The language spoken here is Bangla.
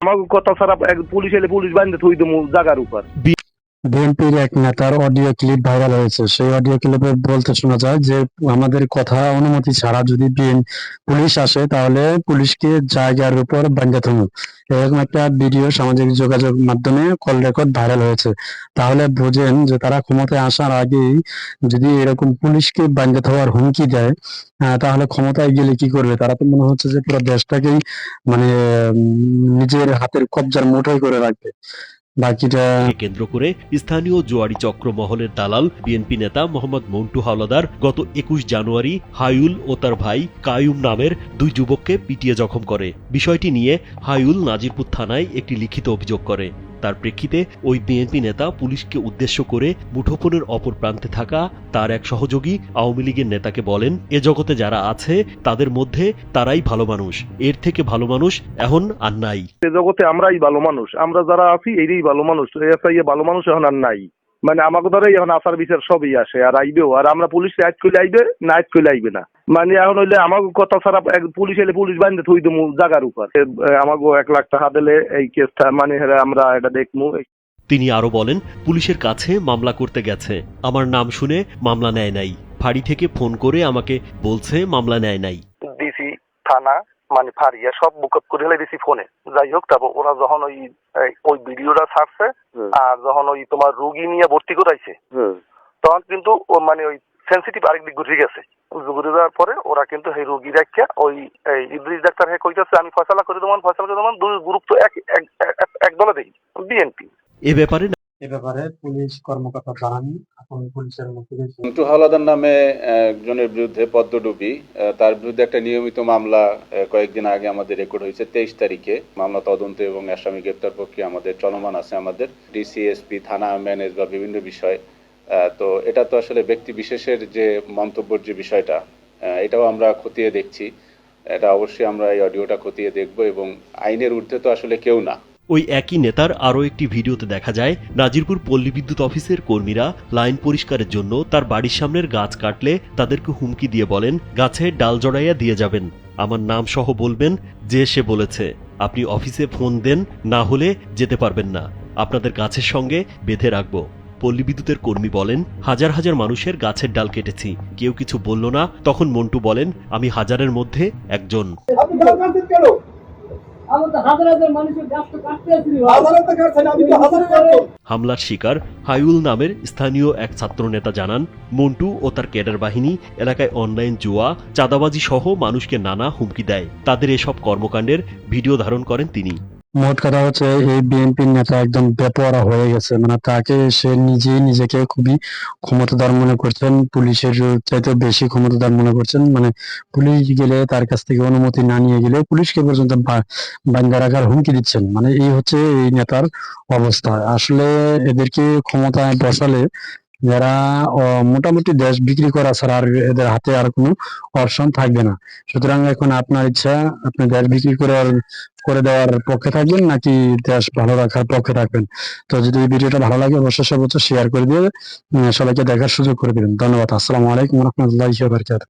আমাকে কথা এক- পুলিশ এলে পুলিশ বান্ধে থই দেবো জায়গার উপর। বিএনপির এক নেতার অডিও ক্লিপ ভাইরাল হয়েছে। সেই অডিও ক্লিপে বলতে শোনা যায় যে, আমাদের কথা অনুমতি ছাড়া যদি পুলিশ আসে, তাহলে পুলিশকে জায়গার উপর বান্ধা থামু এরকম একটা ভিডিও সামাজিক যোগাযোগ মাধ্যমে কল রেকর্ড ভাইরাল হয়েছে। তাহলে বোঝেন যে, তারা ক্ষমতায় আসার আগেই যদি এরকম পুলিশকে বান্ধা থাকার হুমকি দেয় তাহলে ক্ষমতায় গেলে কি করবে? তারা তো মনে হচ্ছে যে, পুরো দেশটাকেই মানে নিজের হাতের কবজার মুঠোয় করে রাখবে। বাকিটা কেন্দ্র করে স্থানীয় জোয়ারি চক্র মহলের দালাল, বিএনপি নেতা মোহাম্মদ মন্টু হাওলাদার গত একুশ জানুয়ারি হায়ুল ও তার ভাই কায়ুম নামের দুই যুবককে পিটিয়ে জখম করে। বিষয়টি নিয়ে হায়ুল নাজিরপুর থানায় একটি লিখিত অভিযোগ করে। তার প্রেক্ষিতে ওই বিএনপি নেতা পুলিশকে উদ্দেশ্য করে মুঠোফোনের অপর প্রান্তে থাকা তার এক সহযোগী আওয়ামী লীগের নেতাকে বলেন, এ জগতে যারা আছে, তাদের মধ্যে তারাই ভালো মানুষ। এর থেকে ভালো মানুষ এখন আর নাই। এ জগতে আমরাই ভালো মানুষ। আমরা যারা আছি, এরই ভালো মানুষ। এসআই ভালো মানুষ এখন আর নাই। মানে আমাকে দ্বারাই এখন আচার বিচার সবই আসে আর আইবেও। আর আমরা পুলিশ আজ করলে আইবে না আজ করলে আইবে না। মানে এখন হইলে আমাকে কথা ছাড়া পুলিশ এলে পুলিশ বান্ধে থই দেবো জাগার উপর। আমাকে এক লাখ টাকা দিলে এই কেসটা মানে আমরা এটা দেখব তিনি আরও বলেন পুলিশের কাছে মামলা করতে গেছে। আমার নাম শুনে মামলা নেয় নাই। ফাঁড়ি থেকে ফোন করে আমাকে বলছে মামলা নেয় নাই। ডিসি থানা মানে ফারিয়া সব বুক আপ করে দিছি ফোনে। যাই হোক তারপর ওরা যখন ওই ওই ভিডিওটা ছাড়ছে আর যখন ওই তোমার রুগী নিয়ে ভর্তি করাইছে তখন কিন্তু মানে ওই সেন্সিটিভ আরেক দিক ঘুরে গেছে। ঘুরে যাওয়ার পরে ওরা কিন্তু সেই রুগী রাখিয়া ওই এই ইদ্রিস ডাক্তার হে কইতাছে আমি ফয়সালা করে দেবো ফয়সালা করে দেবো দুই গ্রুপ তো এক এক- এক- এক দলে দেখি বিএনপি। এ ব্যাপারে এ ব্যাপারে পুলিশ কর্মকর্তা জানাননি এখন পুলিশের মন্টু হাওলাদার নামে একজনের বিরুদ্ধে পদ্মডুবি তার বিরুদ্ধে একটা নিয়মিত মামলা কয়েকদিন আগে আমাদের রেকর্ড হয়েছে তেইশ তারিখে। মামলা তদন্ত এবং আসামি গ্রেপ্তার আমাদের চলমান আছে আমাদের ডিসিএসপি, থানা ম্যানেজ বা বিভিন্ন বিষয়। তো এটা তো আসলে ব্যক্তি বিশেষের যে মন্তব্যের যে বিষয়টা এটাও আমরা খতিয়ে দেখছি। এটা অবশ্যই আমরা এই অডিওটা খতিয়ে দেখব এবং আইনের ঊর্ধ্বে তো আসলে কেউ না। ওই একই নেতার আরও একটি ভিডিওতে দেখা যায়, নাজিরপুর পল্লী বিদ্যুৎ অফিসের কর্মীরা লাইন পরিষ্কারের জন্য তার বাড়ির সামনের গাছ কাটলে তাদেরকে হুমকি দিয়ে বলেন, গাছে ডাল জড়াইয়া দিয়ে যাবেন। আমার নাম সহ বলবেন যে সে বলেছে। আপনি অফিসে ফোন দেন, না হলে যেতে পারবেন না। আপনাদের গাছের সঙ্গে বেঁধে রাখব। পল্লী বিদ্যুতের কর্মী বলেন, হাজার হাজার মানুষের গাছের ডাল কেটেছি। কেউ কিছু বলল না। তখন মন্টু বলেন, আমি হাজারের মধ্যে একজন। হামলার শিকার হাইউল নামের স্থানীয় এক ছাত্র নেতা জানান মন্টু ও তার ক্যাডার বাহিনী এলাকায় অনলাইন জুয়া চাঁদাবাজি সহ মানুষকে নানা হুমকি দেয়। তাদের এসব কর্মকাণ্ডের ভিডিও ধারণ করেন তিনি। মোট কথা হচ্ছে এই বিএনপির নেতা একদম বেপরা হয়ে গেছে। মানে তাকে সে নিজেই নিজেকে খুবই ক্ষমতাধর মনে করছেন। পুলিশের চাইতে বেশি ক্ষমতাধর মনে করছেন। মানে পুলিশ গেলে তার কাছ থেকে অনুমতি না নিয়ে গেলে পুলিশকে পর্যন্ত বা- বান্ধা রাখার হুমকি দিচ্ছেন। মানে এই হচ্ছে এই নেতার অবস্থা। আসলে এদেরকে ক্ষমতায় বসালে যারা মোটামুটি দেশ বিক্রি করা ছাড়া আর এদের হাতে আর কোনো অপশন থাকবে না। সুতরাং এখন আপনার ইচ্ছা, আপনি দেশ বিক্রি করে আর- করে দেওয়ার পক্ষে থাকবেন নাকি দেশ ভালো রাখার পক্ষে থাকবেন? তো যদি ভিডিওটা ভালো লাগে অবশ্যই সর্বোচ্চ শেয়ার করে দিয়ে সবাইকে দেখার সুযোগ করে দিবেন। ধন্যবাদ। আসসালামু আলাইকুম রহমতুল্লাহ ওয়া বারাকাতুহু।